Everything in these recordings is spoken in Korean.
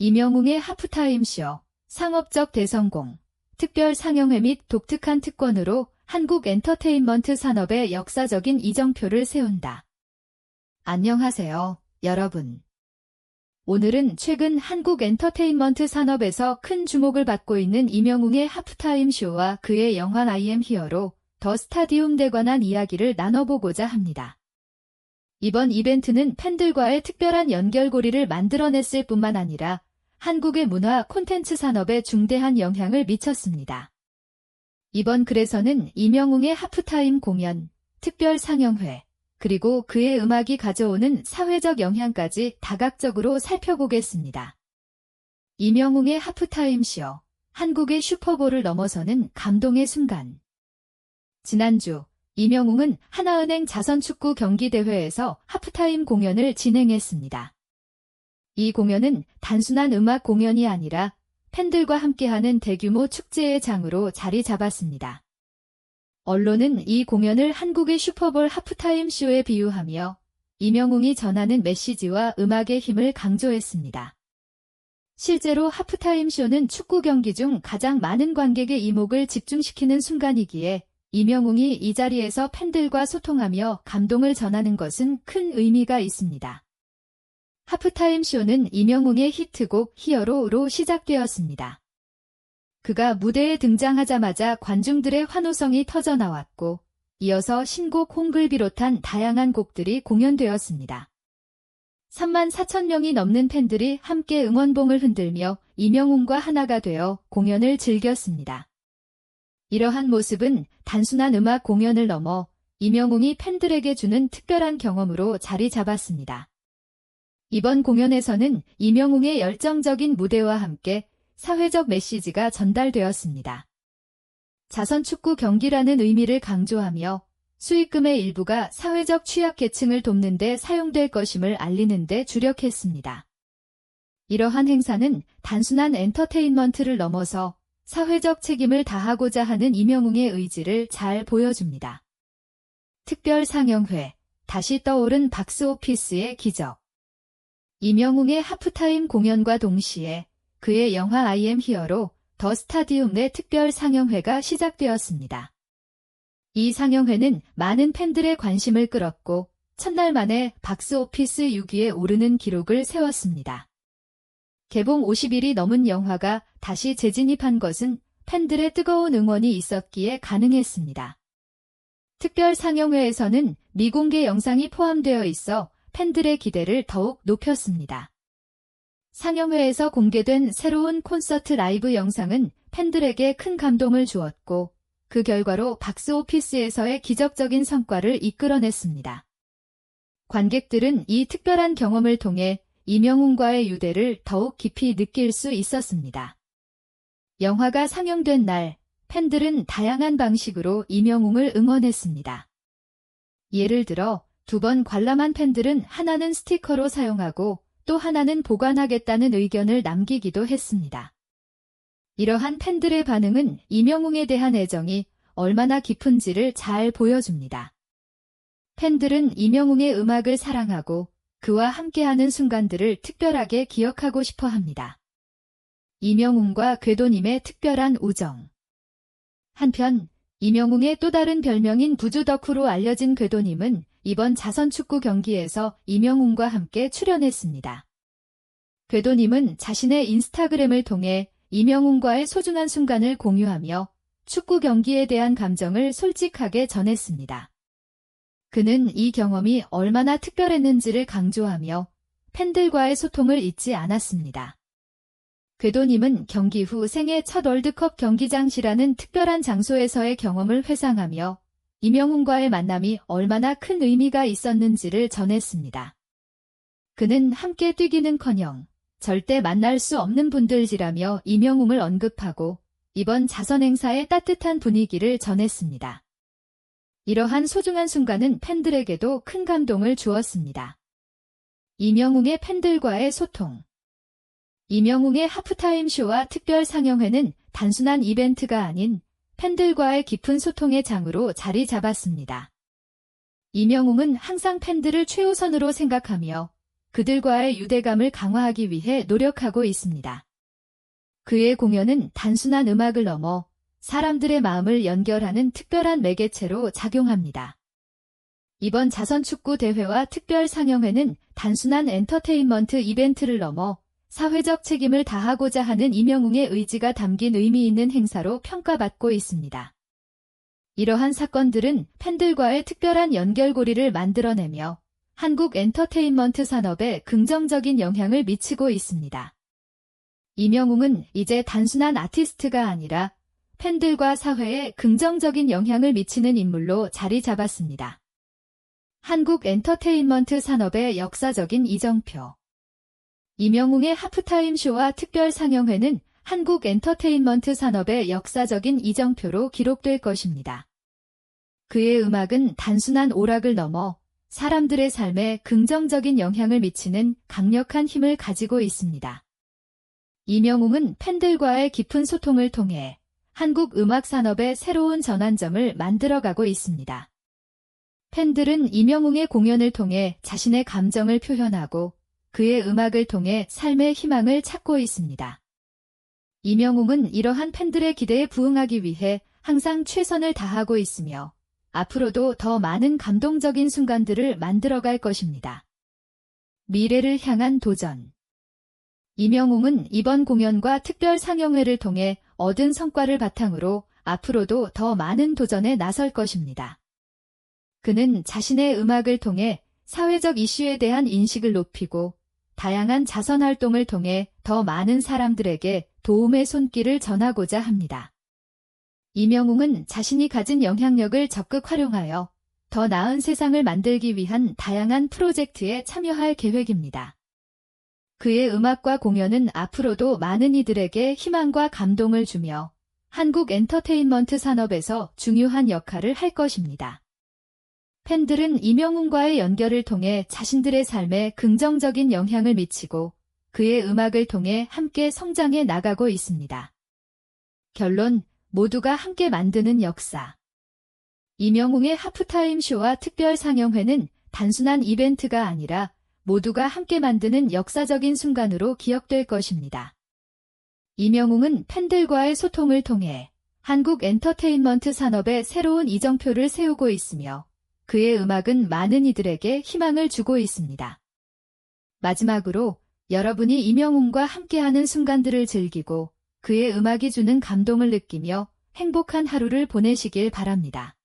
이명웅의 하프타임 쇼, 상업적 대성공, 특별 상영회 및 독특한 특권으로 한국 엔터테인먼트 산업의 역사적인 이정표를 세운다. 안녕하세요, 여러분. 오늘은 최근 한국 엔터테인먼트 산업에서 큰 주목을 받고 있는 이명웅의 하프타임 쇼와 그의 영화 IM 히어로 더 스타디움에 관한 이야기를 나눠보고자 합니다. 이번 이벤트는 팬들과의 특별한 연결고리를 만들어냈을 뿐만 아니라 한국의 문화 콘텐츠 산업에 중대한 영향을 미쳤습니다. 이번 글에서는 이명웅의 하프타임 공연, 특별 상영회, 그리고 그의 음악이 가져오는 사회적 영향까지 다각적으로 살펴보겠습니다. 이명웅의 하프타임 쇼, 한국의 슈퍼볼을 넘어서는 감동의 순간. 지난주 이명웅은 하나은행 자선축구 경기대회에서 하프타임 공연을 진행했습니다. 이 공연은 단순한 음악 공연이 아니라 팬들과 함께하는 대규모 축제의 장으로 자리 잡았습니다. 언론은 이 공연을 한국의 슈퍼볼 하프타임 쇼에 비유하며 이명웅이 전하는 메시지와 음악의 힘을 강조했습니다. 실제로 하프타임 쇼는 축구 경기 중 가장 많은 관객의 이목을 집중시키는 순간이기에 이명웅이 이 자리에서 팬들과 소통하며 감동을 전하는 것은 큰 의미가 있습니다. 하프타임 쇼는 이명웅의 히트곡 히어로로 시작되었습니다. 그가 무대에 등장하자마자 관중들의 환호성이 터져 나왔고 이어서 신곡 홍글 비롯한 다양한 곡들이 공연되었습니다. 3만 4천 명이 넘는 팬들이 함께 응원봉을 흔들며 이명웅과 하나가 되어 공연을 즐겼습니다. 이러한 모습은 단순한 음악 공연을 넘어 이명웅이 팬들에게 주는 특별한 경험으로 자리 잡았습니다. 이번 공연에서는 이명웅의 열정적인 무대와 함께 사회적 메시지가 전달되었습니다. 자선축구 경기라는 의미를 강조하며 수익금의 일부가 사회적 취약계층을 돕는 데 사용될 것임을 알리는 데 주력했습니다. 이러한 행사는 단순한 엔터테인먼트를 넘어서 사회적 책임을 다하고자 하는 이명웅의 의지를 잘 보여줍니다. 특별 상영회, 다시 떠오른 박스 오피스의 기적. 이명웅의 하프타임 공연과 동시에 그의 영화 IM 히어로 더 스타디움 내 특별 상영회가 시작되었습니다. 이 상영회는 많은 팬들의 관심을 끌었고 첫날 만에 박스 오피스 6위에 오르는 기록을 세웠습니다. 개봉 50일이 넘은 영화가 다시 재진입한 것은 팬들의 뜨거운 응원이 있었기에 가능했습니다. 특별 상영회에서는 미공개 영상이 포함되어 있어 팬들의 기대를 더욱 높였습니다. 상영회에서 공개된 새로운 콘서트 라이브 영상은 팬들에게 큰 감동을 주었고 그 결과로 박스 오피스에서의 기적적인 성과를 이끌어냈습니다. 관객들은 이 특별한 경험을 통해 이명웅과의 유대를 더욱 깊이 느낄 수 있었습니다. 영화가 상영된 날, 팬들은 다양한 방식으로 이명웅을 응원했습니다. 예를 들어 두 번 관람한 팬들은 하나는 스티커로 사용하고 또 하나는 보관하겠다는 의견을 남기기도 했습니다. 이러한 팬들의 반응은 이명웅에 대한 애정이 얼마나 깊은지를 잘 보여줍니다. 팬들은 이명웅의 음악을 사랑하고 그와 함께하는 순간들을 특별하게 기억하고 싶어 합니다. 이명웅과 궤도님의 특별한 우정. 한편 이명웅의 또 다른 별명인 부주덕후로 알려진 궤도님은 이번 자선 축구 경기에서 이명웅과 함께 출연했습니다. 궤도님은 자신의 인스타그램을 통해 이명웅과의 소중한 순간을 공유하며 축구 경기에 대한 감정을 솔직하게 전했습니다. 그는 이 경험이 얼마나 특별했는지를 강조하며 팬들과의 소통을 잊지 않았습니다. 궤도님은 경기 후 생애 첫 월드컵 경기장시라는 특별한 장소에서의 경험을 회상하며 이명훈과의 만남이 얼마나 큰 의미가 있었는지를 전했습니다. 그는 함께 뛰기는커녕 절대 만날 수 없는 분들이라며 이명웅을 언급하고 이번 자선 행사의 따뜻한 분위기를 전했습니다. 이러한 소중한 순간은 팬들에게도 큰 감동을 주었습니다. 이명웅의 팬들과의 소통 이명웅의 하프타임 쇼와 특별 상영회는 단순한 이벤트가 아닌 팬들과의 깊은 소통의 장으로 자리 잡았습니다. 이명웅은 항상 팬들을 최우선으로 생각하며 그들과의 유대감을 강화하기 위해 노력하고 있습니다. 그의 공연은 단순한 음악을 넘어 사람들의 마음을 연결하는 특별한 매개체로 작용합니다. 이번 자선축구 대회와 특별 상영회는 단순한 엔터테인먼트 이벤트를 넘어 사회적 책임을 다하고자 하는 이명웅의 의지가 담긴 의미 있는 행사로 평가받고 있습니다. 이러한 사건들은 팬들과의 특별한 연결고리를 만들어내며 한국 엔터테인먼트 산업에 긍정적인 영향을 미치고 있습니다. 이명웅은 이제 단순한 아티스트가 아니라 팬들과 사회에 긍정적인 영향을 미치는 인물로 자리 잡았습니다. 한국 엔터테인먼트 산업의 역사적인 이정표 이명웅의 하프타임 쇼와 특별 상영회는 한국 엔터테인먼트 산업의 역사적인 이정표로 기록될 것입니다. 그의 음악은 단순한 오락을 넘어 사람들의 삶에 긍정적인 영향을 미치는 강력한 힘을 가지고 있습니다. 이명웅은 팬들과의 깊은 소통을 통해 한국 음악 산업의 새로운 전환점을 만들어가고 있습니다. 팬들은 이명웅의 공연을 통해 자신의 감정을 표현하고 그의 음악을 통해 삶의 희망을 찾고 있습니다. 이명웅은 이러한 팬들의 기대에 부응하기 위해 항상 최선을 다하고 있으며 앞으로도 더 많은 감동적인 순간들을 만들어갈 것입니다. 미래를 향한 도전 이명웅은 이번 공연과 특별 상영회를 통해 얻은 성과를 바탕으로 앞으로도 더 많은 도전에 나설 것입니다. 그는 자신의 음악을 통해 사회적 이슈에 대한 인식을 높이고 다양한 자선 활동을 통해 더 많은 사람들에게 도움의 손길을 전하고자 합니다. 이명웅은 자신이 가진 영향력을 적극 활용하여 더 나은 세상을 만들기 위한 다양한 프로젝트에 참여할 계획입니다. 그의 음악과 공연은 앞으로도 많은 이들에게 희망과 감동을 주며 한국 엔터테인먼트 산업에서 중요한 역할을 할 것입니다. 팬들은 이명웅과의 연결을 통해 자신들의 삶에 긍정적인 영향을 미치고 그의 음악을 통해 함께 성장해 나가고 있습니다. 결론, 모두가 함께 만드는 역사. 이명웅의 하프타임 쇼와 특별 상영회는 단순한 이벤트가 아니라 모두가 함께 만드는 역사적인 순간으로 기억될 것입니다. 이명웅은 팬들과의 소통을 통해 한국 엔터테인먼트 산업의 새로운 이정표를 세우고 있으며 그의 음악은 많은 이들에게 희망을 주고 있습니다. 마지막으로 여러분이 이명웅과 함께하는 순간들을 즐기고 그의 음악이 주는 감동을 느끼며 행복한 하루를 보내시길 바랍니다.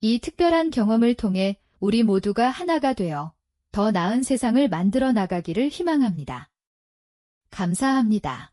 이 특별한 경험을 통해 우리 모두가 하나가 되어 더 나은 세상을 만들어 나가기를 희망합니다. 감사합니다.